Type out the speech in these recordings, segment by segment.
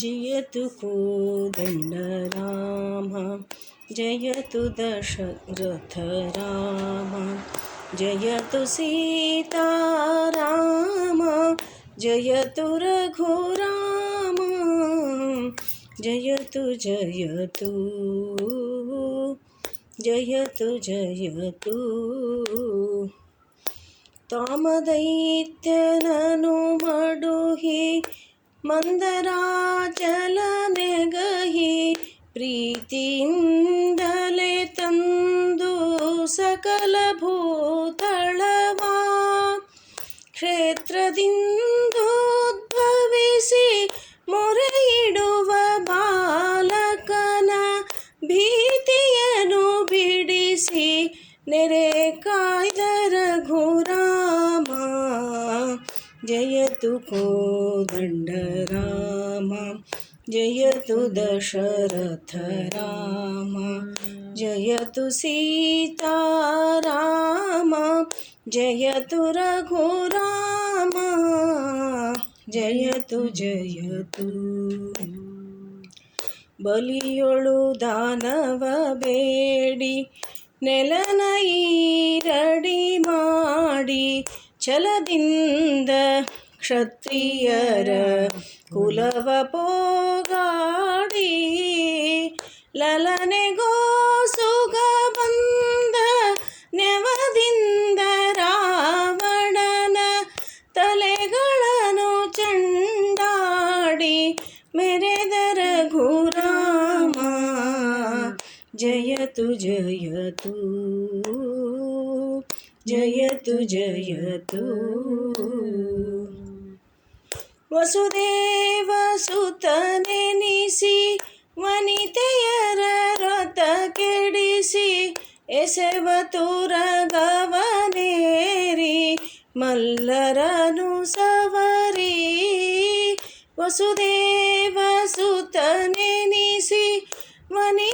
जियतु कोदण्डराम जयतु दशरथराम जयतु सीताराम जयतु रघुराम जयतु जयतु जयतु जयतु। तामदैत्यननु मडुहि ಮಂದರಾಚಲನೆಗಹಿ ಪ್ರೀತಿಯಿಂದಲೇ ತಂದು ಸಕಲ ಭೂತಳವಾ ಕ್ಷೇತ್ರದಿಂದೋದ್ಭವಿಸಿ ಮೊರೆಯಿಡುವ ಬಾಲಕನ ಭೀತಿಯನ್ನು ಬಿಡಿಸಿ ನೆರೆ ಕಾಯ್ದರ ಜಯತು ಕೋ ದಂಡ ರಾಮ ಜಯತು ದಶರಥ ರಾಮ, ಜಯತು ಸೀತಾರಾಮ, ಜಯತು ರಘುರಾಮ, ಜಯತು ಜಯತು. ಬಲಿಯೊಳು ದಾನವ ಬೇಡಿ, ನೆಲನ ಈರಡಿ ಮಾಡಿ ಛಲದಿಂದ ಕ್ಷತ್ರಿಯರ ಕುಲವ ಪೋಗಾಡಿ ಲಲನೆಗೋ ಸುಗ ಬಂದ ನೆವದಿಂದ ರಾವಣನ ತಲೆಗಳನ್ನು ಚಂಡಾಡಿ ಮೆರೆದರ ಘುರಾಮ ಜಯತು ಜಯತು ಜಯತು ಜಯತು. ವಸುದೇವ ಸುತನೆನಿಸಿ ವನಿತೆಯರ ರಥ ಕೆಡಿಸಿ ಎಸೆವ ತುರಗವನೇರಿ ಮಲ್ಲರನು ಸವರಿ. ವಸುದೇವ ಸುತನೆನಿಸಿ ವನಿತೆಯರ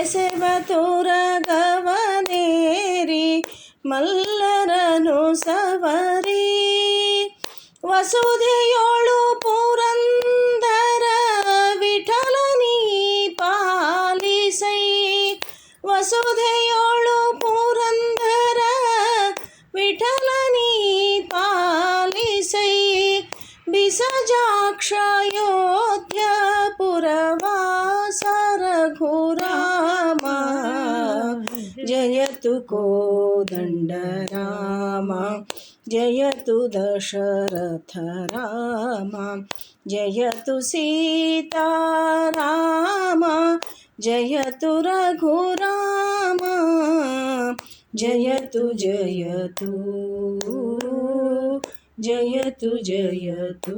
ಎಸೆವ ತೋರಗವನೇರಿ ಮಲ್ಲರನು ಸವರಿ. ವಸುಧೆಯೋಳು ಪುರಂದರ ವಿಠಲನಿ ಪಾಲಿಸೈ. ವಸುಧೆಯೋಳು को दंड राम जयतु दशरथ राम। जयतु सीता राम जयतु रघुराम। जयतु जयतु। जयतु जयतु।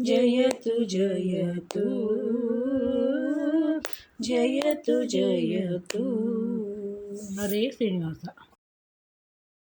जयतु जयतु। జయతు జయతు. హరే శ్రీనివాస.